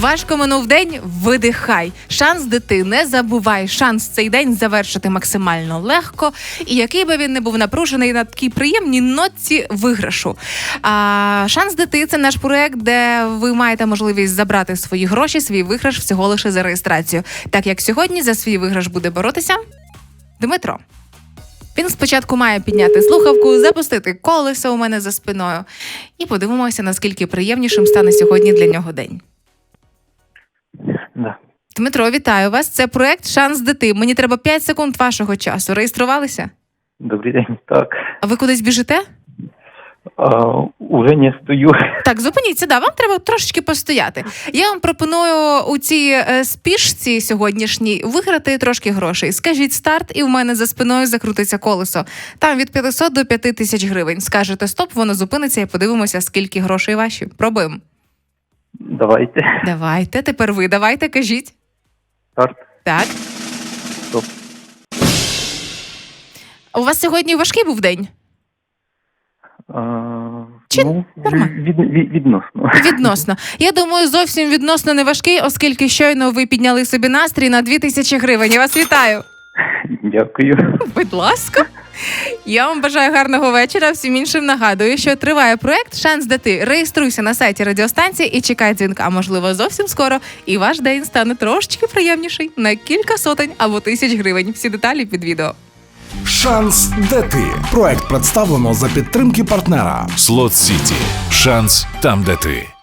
Важко минув день, видихай. Шанс дити, не забувай. Шанс цей день завершити максимально легко. І який би він не був напружений на такій приємній нотці виграшу. А шанс дити це наш проект, де ви маєте можливість забрати свої гроші, свій виграш всього лише за реєстрацію. Так як сьогодні за свій виграш буде боротися Дмитро. Він спочатку має підняти слухавку, запустити колесо у мене за спиною, і подивимося, наскільки приємнішим стане сьогодні для нього день. Да. Дмитро, вітаю вас. Це проект Шанс дити. Мені треба 5 секунд вашого часу. Реєструвалися? Добрий день. Так. А ви кудись біжите? А, уже не стою. Так, зупиніться, да, вам треба трошечки постояти. Я вам пропоную у цій е, спішці сьогоднішній виграти трошки грошей. Скажіть старт, і в мене за спиною закрутиться колесо. Там від 500 до 5 тисяч гривень. Скажете стоп, воно зупиниться і подивимося, скільки грошей ваші. Пробуємо. Давайте. Давайте, тепер ви давайте, кажіть. Старт. Так. Стоп. У вас сьогодні важкий був день? А, Чи ну, нормально? від, від, відносно. Відносно. Я думаю, зовсім відносно не важкий, оскільки щойно ви підняли собі настрій на 2000 гривень. Я вас вітаю. Дякую. Будь ласка. Я вам бажаю гарного вечора. Всім іншим нагадую, що триває проект Шанс дати. Реєструйся на сайті радіостанції і чекай дзвінка. Можливо, зовсім скоро. І ваш день стане трошечки приємніший на кілька сотень або тисяч гривень. Всі деталі під відео. Шанс де ти. Проект представлено за підтримки партнера. Слот Сіті. Шанс там, де ти.